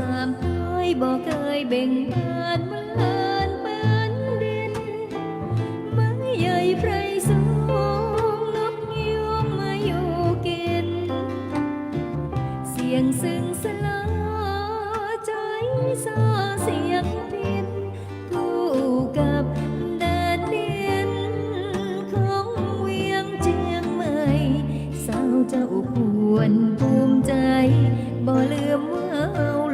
บ่งบานเหมือนเหมือนดินไม้ใหญ่ไพรสูงนกยุงมาอยู่กิน เสียงซึ่งสลาใจซาเสียงพินคู่กับแดนดินของเวียงเจียงใหม่สาวเจ้าพวนภูมิใจ บ่ลืมว่า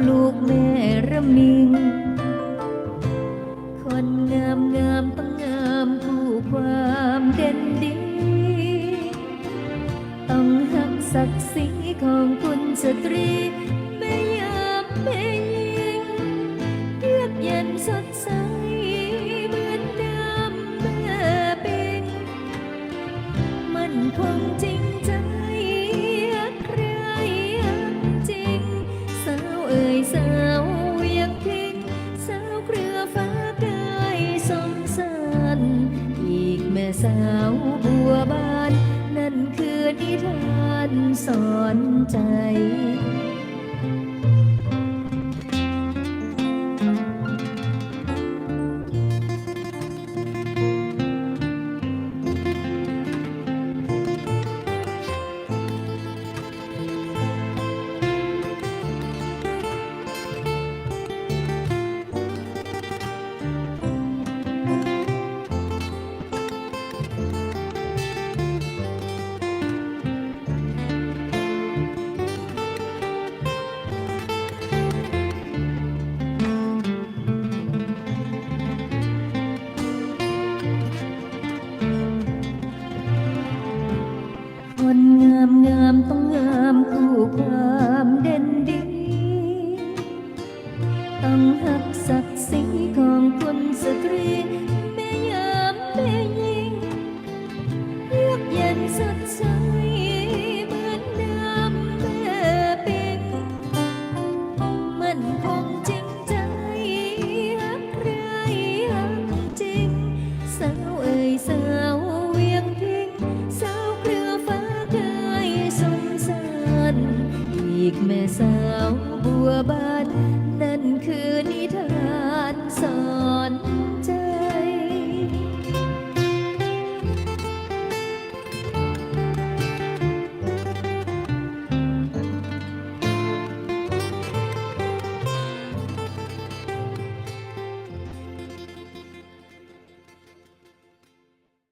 ลูกแม่ระมิง คนงามงามต้องงามคู่ความเด่นดี ต้องหักศักดิ์ศรีของคุณสตรี อีกแม่สาวบัวบาน นั่นคือนิทานสอนใจ ศักดิ์ศรีของคุณสตรีแม่ยามแม่ยิงเยือกเย็นสดใสเหมือนเดิมแม่ปิงมันคงจริงใจรักใครรักจริง สาวเอ่ยสาวเวียงพิง สาวเครือฟ้ากายสมสารอีกแม่สาวบัวบานนั่นคือ